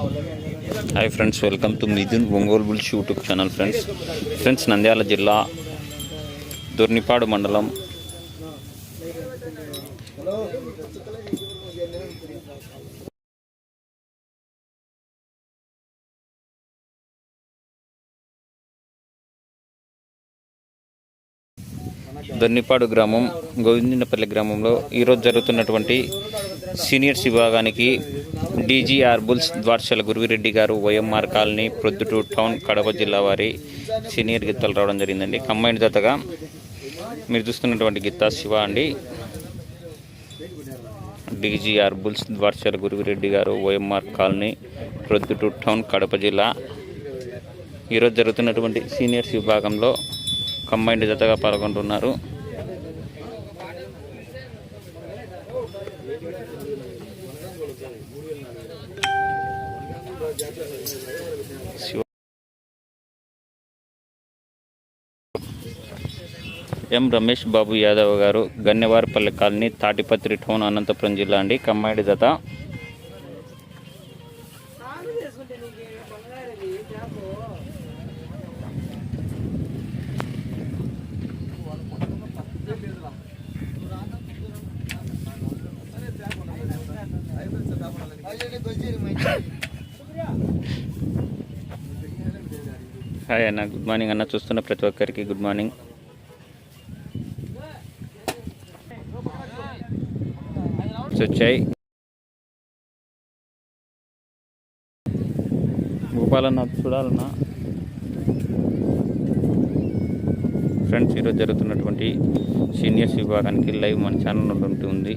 Hi friends welcome to Mithun Ongole bulls YouTube channel friends. Friends Nandyal జిల్లా దొర్నిపాడు మండలం దొన్నిపాడు గ్రామం గోవిందపల్లి గ్రామంలో ఈరోజు జరుగుతున్నటువంటి సీనియర్స్ విభాగానికి డీజీఆర్ బుల్స్ ద్వార్చల గురువిరెడ్డి గారు YMR colony Proddatur town Kadapa జిల్లా వారి సీనియర్ గిత్తలు రావడం జరిగిందండి. కంబైన్ జతగా మీరు చూస్తున్నటువంటి గిత్తా శివ అండి. డీజీఆర్ బుల్స్ ద్వార్చల గురువిరెడ్డి గారు YMR colony Proddatur town Kadapa జిల్లా. ఈరోజు జరుగుతున్నటువంటి సీనియర్స్ విభాగంలో కంబైన్డ్ జతగా పాల్గొంటున్నారు. ఎం రమేష్ బాబు యాదవ్ గారు గన్నెవారిపల్లి కాలనీ తాటిపత్రి టౌన్ అనంతపురం జిల్లా అండి. కమ్మాయిడి జత. హాయ్ అన్న గుడ్ మార్నింగ్ అన్న. చూస్తున్న ప్రతి ఒక్కరికి గుడ్ మార్నింగ్. వచ్చాయి భూపాలన్న చూడాలన్నా. ఫ్రెండ్స్ ఈరోజు జరుగుతున్నటువంటి సీనియర్స్ విభాగానికి లైవ్ మన ఛానల్ ఉంటుంది